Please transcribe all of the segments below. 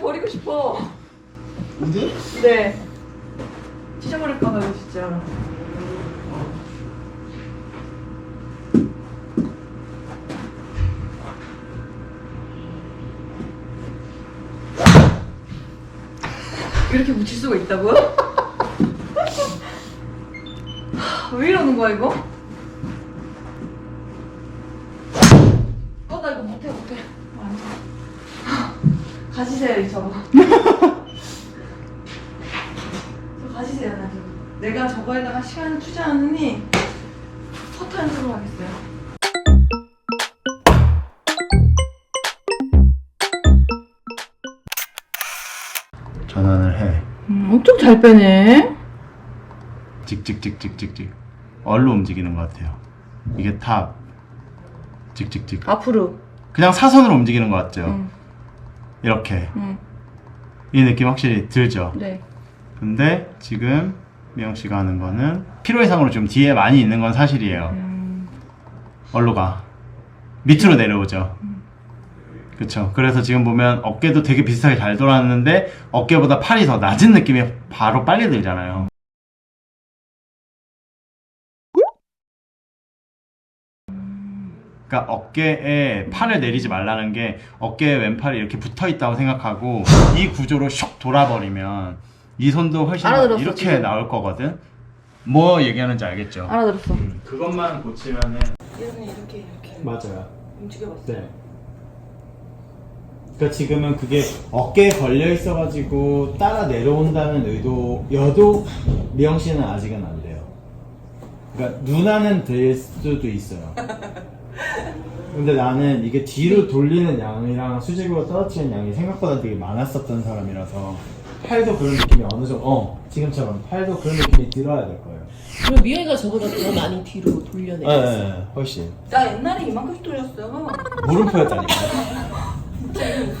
버리고 싶어. 어디? 네. 찢어버릴까봐요, 진짜. 이렇게 묻힐 수가 있다고요? 하, 왜 이러는 거야, 이거? 가지세요, 저거. 저 가지세요, 나 지금. 내가 저거에다가 시간을 투자하느니 퍼터 연습을 하겠어요. 전환을 해. 음, 엄청 잘 빼네. 찍찍찍찍찍찍. 얼로 움직이는 것 같아요. 이게 탑. 찍찍찍. 앞으로. 그냥 사선으로 움직이는 것 같죠? 응, 이렇게. 응. 이 느낌 확실히 들죠? 네. 근데 지금 미영 씨가 하는 거는 필요 이상으로 좀 뒤에 많이 있는 건 사실이에요. 음, 얼로 가. 밑으로 내려오죠. 그쵸. 그래서 지금 보면 어깨도 되게 비슷하게 잘 돌아왔는데 어깨보다 팔이 더 낮은 느낌이 바로 빨리 들잖아요. 그러니까 어깨에 팔을 내리지 말라는 게 어깨에 왼팔이 이렇게 붙어 있다고 생각하고 이 구조로 슉 돌아버리면 이 손도 훨씬 더 알아들었어, 이렇게 지금. 나올 거거든. 뭐 얘기하는지 알겠죠? 알아들었어. 음, 그것만 고치면은 이렇게, 이렇게, 이렇게. 맞아요. 움직여봤어. 네. 그러니까 지금은 그게 어깨에 걸려 있어가지고 따라 내려온다는 의도여도 미영 씨는 아직은 안 돼요. 그러니까 누나는 될 수도 있어요. 근데 나는 이게 뒤로 돌리는 양이랑 수직으로 떨어지는 양이 생각보다 되게 많았었던 사람이라서 팔도 그런 느낌이 어느 정도 어 지금처럼 팔도 그런 느낌이 들어야 될 거예요. 그럼 미영이가 저보다 더 많이 뒤로 돌려내. 네, 훨씬 나 옛날에 이만큼씩 돌렸어. 물음표였다니까. 네,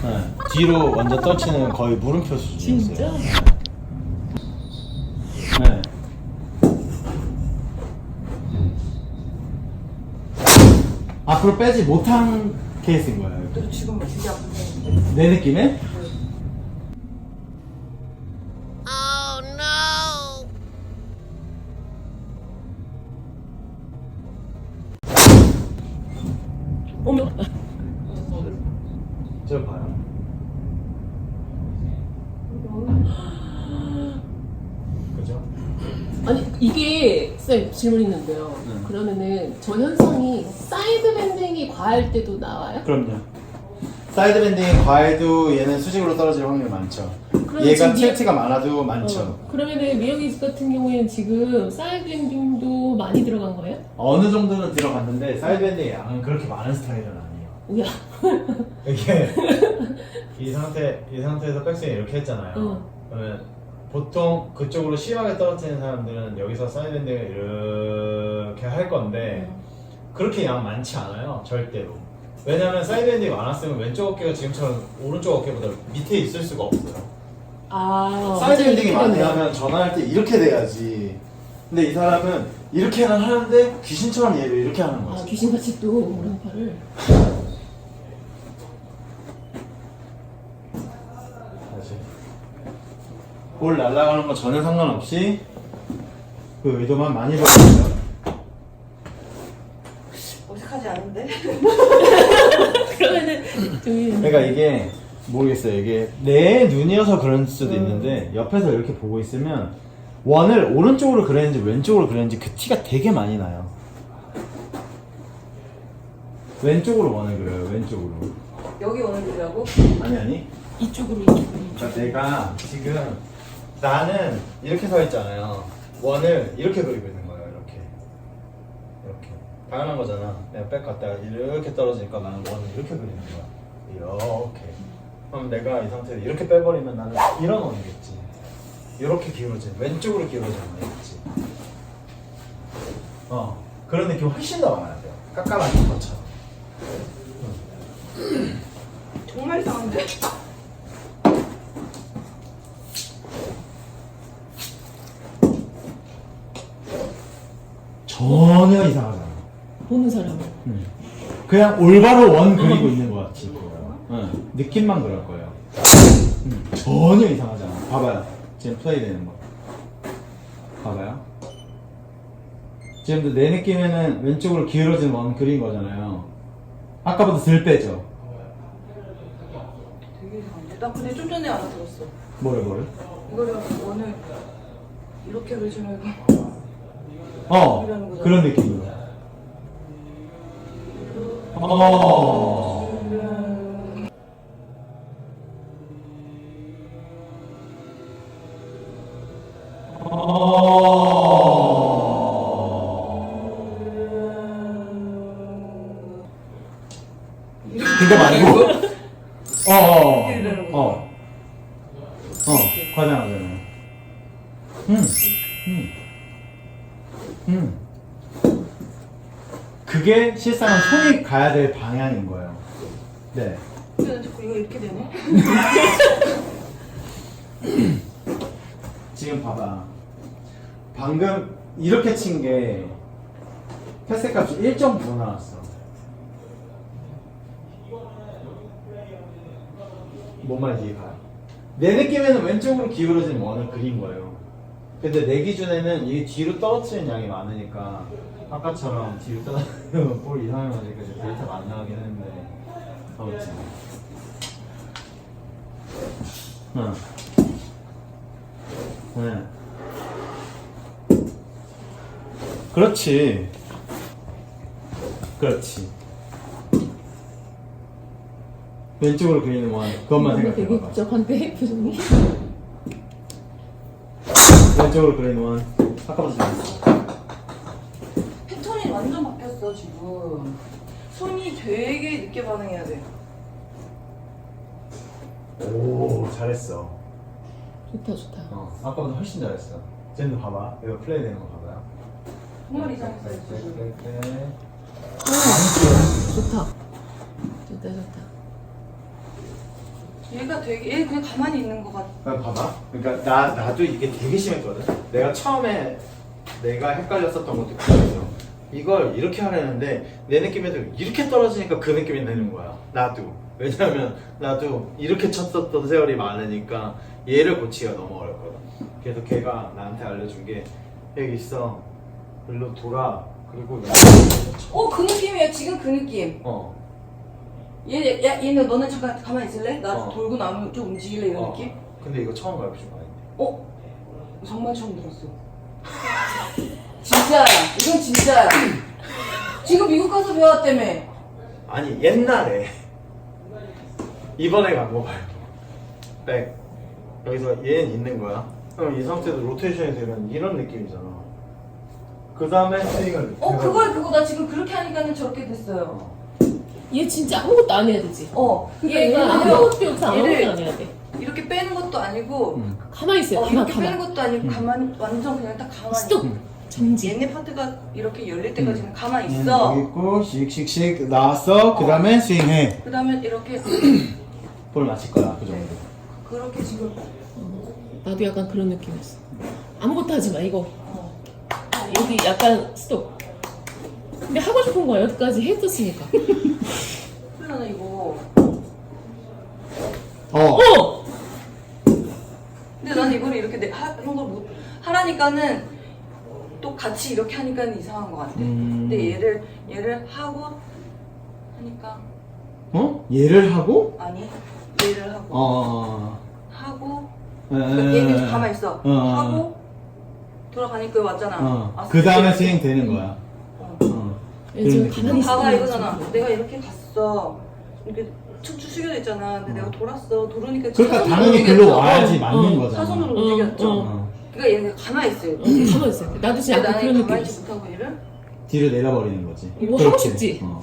뒤로 먼저 떨치는 거의 물음표 수준이었어요. 진짜? 네. 앞으로 빼지 못한 케이스인 거예요. 지금 되게 아픈데. 내 느낌에? 어머. 저 봐요. 그죠? 아니 이게 쌤 질문 있는데요. 네. 그러면은 저 현상이 사이드 밴딩이 과할 때도 나와요? 그럼요. 사이드 밴딩 과해도 얘는 수직으로 떨어질 확률이 많죠. 얘가 지금 미- 틸트가 많아도 많죠. 어, 그러면은 미영이 같은 경우에는 지금 사이드 밴딩도 많이 들어간 거예요? 어느 정도는 들어갔는데 사이드 밴딩의 양은 그렇게 많은 스타일은 아니에요. 오야. 이게 이 상태 이 상태에서 백스윙 이렇게 했잖아요. 어. 그러면 보통 그쪽으로 심하게 떨어지는 사람들은 여기서 사이드 밴딩을 이렇게 할 건데 그렇게 양 많지 않아요. 절대로. 왜냐면 사이드 밴딩이 많았으면 왼쪽 어깨가 지금처럼 오른쪽 어깨보다 밑에 있을 수가 없어요. 아. 사이드 밴딩이 많이. 하면 전화할 때 이렇게 돼야지. 근데 이 사람은 이렇게는 하는데 귀신처럼 얘를 이렇게 하는 아 거지. 귀신같이 또 오른팔을. 다시. 볼 날아가는 거 전혀 상관없이 그 의도만 많이 보여주세요. 어색하지 않은데? 그러면은 저기 그러니까 이게 모르겠어요. 이게 내 눈이어서 그럴 수도 있는데 옆에서 이렇게 보고 있으면 원을 오른쪽으로 그렸는지 왼쪽으로 그렸는지 그 티가 되게 많이 나요. 왼쪽으로 원을 그려요. 왼쪽으로. 여기 오는 길이라고? 아니 아니. 이쪽으로 이쪽으로. 그러니까 내가 지금 나는 이렇게 서 있잖아요. 원을 이렇게 그리고 있는 거예요. 이렇게. 이렇게. 당연한 거잖아. 내가 백 갔다가 이렇게 떨어지니까 나는 원을 이렇게 그리는 거야. 이렇게. 그럼 내가 이 상태에서 이렇게 빼버리면 나는 이런 원이겠지. 이렇게 기울어진, 왼쪽으로 기울어진 원이겠지. 어. 그런 느낌 훨씬 더 많아야 돼요. 깎아맞는 것처럼. 정말 이상한데? 전혀 이상하잖아. 보는 사람은. 그냥 올바로 원 그리고 있는 것 보여요. 응. 느낌만 그럴 거예요. 음, 전혀 이상하지 않아. 봐봐요. 지금 플레이 되는 거. 봐봐요. 지금도 내 느낌에는 왼쪽으로 기울어진 원 그린 거잖아요. 아까보다 덜 빼죠? 되게 이상한데. 나 근데 좀 전에 알아들었어. 뭐를 뭐를? 이거를 원을 이렇게 그리지 말고 어 이러 는 거잖아. 그런 느낌으로. 어. 그거 말고 어, 어, 어, 어, 어, 과장하잖아요. 음, 음, 음. 그게 실상은 손이 가야 될 방향인 거예요. 네. 근데 자꾸 이거 이렇게 되네. 지금 봐봐. 방금 이렇게 친 게 패스 값이 1.9 나왔어. 뭔 말인지 이해가요? 내 느낌에는 왼쪽으로 기울어진 원을 그린 거예요. 근데 내 기준에는 이 뒤로 떨어지는 양이 많으니까 아까처럼 뒤로 떨어지면 볼 이상하게 맞으니까 이제 데이터가 안 나가긴 했는데 그렇지. 응. 네. 그렇지. 그렇지. 왼쪽으로 그리는 원 그것만 되게 생각해봐. 복잡한데 표정이. 왼쪽으로 그리는 원 아까부터 잘했어. 패턴이 완전 바뀌었어 지금. 손이 되게 늦게 반응해야 돼. 오 잘했어. 좋다 좋다. 어 아까보다 훨씬 잘했어. 쟤도 봐봐. 이거 플레이 되는 거 봐봐요. 정말 이상했어요 지금. 네. 좋다. 좋다 좋다. 얘가 되게 얘 그냥 가만히 있는 것 같아. 그러니까 봐봐. 그러니까 나 나도 이게 되게 심했거든. 내가 처음에 내가 헷갈렸었던 것도 그거였어. 이걸 이렇게 하려는데 내 느낌에도 이렇게 떨어지니까 그 느낌이 드는 거야. 나도. 왜냐면 나도 이렇게 쳤었던 세월이 많으니까 얘를 고치기가 너무 어렵거든. 그래서 걔가 나한테 알려준 게 여기 있어. 일로 돌아. 그리고 어 그 느낌이야 지금 그 느낌. 어. 얘, 야, 얘는 너는 잠깐 가만히 있을래? 나 어. 돌고 나면 좀 움직일래 이런 어. 느낌? 근데 이거 처음 가르쳐 준거 아닌데. 어? 정말 처음 들었어. 진짜야. 이건 진짜야. 지금 미국 가서 배웠다며. 아니 옛날에 이번에 간 거 봐요 백 여기서 얘는 있는 거야 그럼 이 상태에서 로테이션이 되면 이런 느낌이잖아 그 다음에 스윙을 어, 그걸 그거 나 지금 그렇게 하니까는 저렇게 됐어요. 얘 진짜 아무것도 안 해야 되지. 어, 그러니까 얘 얘가 아무것도 여기서 아무것도 안 해야 돼. 이렇게 빼는 것도 아니고, 음. 가만히 있어요. 어, 가만 이렇게 빼는 가만. 것도 아니고, 음. 가만, 완전 그냥 딱 가만히. 스톱. 음. 정지. 얘네 파트가 이렇게 열릴 때까지는 가만히 얘는 있어. 여기 있고 씩씩씩 나왔어 그 다음에 스윙해 그 다음에 이렇게, 볼 맞힐 거야 그 정도 그렇게 지금, 나도 약간 그런 느낌이었어. 아무것도 하지 마 이거. 어. 여기 약간 스톱. 근데 하고 싶은 거야 여기까지 했었으니까. 그래, 나는 이거. 어 어. 근데 나는 이거를 이렇게 내, 하, 이런 걸 못, 하라니까는 또 같이 이렇게 하니까는 이상한 것 같아. 음. 근데 얘를, 얘를 하고 하니까, 어? 얘를 하고? 아니, 얘를 하고, 어 하고, 에, 그러니까 얘는 가만히 있어. 어, 어. 하고, 돌아가니까 왔잖아. 어. 아, 그 다음에 이렇게. 스윙 되는 거야 어. 어. 얘 지금 가만히 있어. 봐봐 이거잖아. 내가 이렇게 갔어. 이렇게 척추 숙여져 있잖아. 근데 어. 내가 돌았어. 돌으니까 그러니까 사선으로 당연히 움직였죠. 글로 와야지 어, 맞는 어, 거잖아 사선으로 어, 움직였죠. 어. 어. 그러니까 얘는 가만히 있어요. 어, 가만히 있어. 나도 진짜 약간 나는 그런 가만히 있지 느낌이었어. 못하고 얘를 뒤로 내려버리는 거지. 뭐 하고 싶지? 어.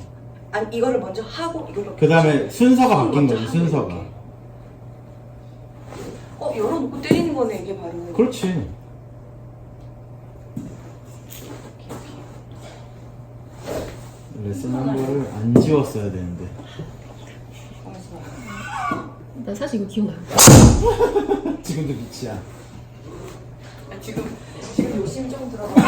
아니 이거를 먼저 하고 이거를 그 다음에 순서가 바뀐 먼저 거지, 하고 순서가. 이렇게. 어 열어놓고 때리는 거네 이게 바로. 그렇지. 레슨 한 거를 안 지웠어야 되는데. 나 사실 이거 기억나. 지금도 빛이야. 아, 지금 지금 요심 좀 들어가.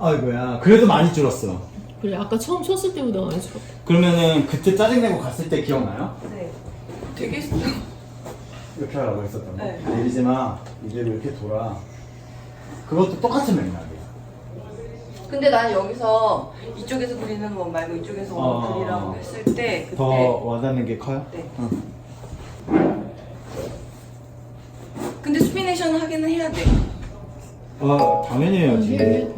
아이고야. 그래도 많이 줄었어. 그래 아까 처음 쳤을 때보다 많이 줄었다. 그러면은 그때 짜증내고 갔을 때 기억나요? 네. 되게 이렇게 하라고 했었던 거. 네. 내리지 마. 이대로 이렇게 돌아. 그것도 똑같은 맥락이야. 근데 난 여기서 이쪽에서 그리는 원 말고 이쪽에서 어. 그리라고 했을 때 그때 더 와닿는 게 커요? 네. 응. 근데 스피네이션 하기는 해야 돼. 아, 당연히 해야지. 네.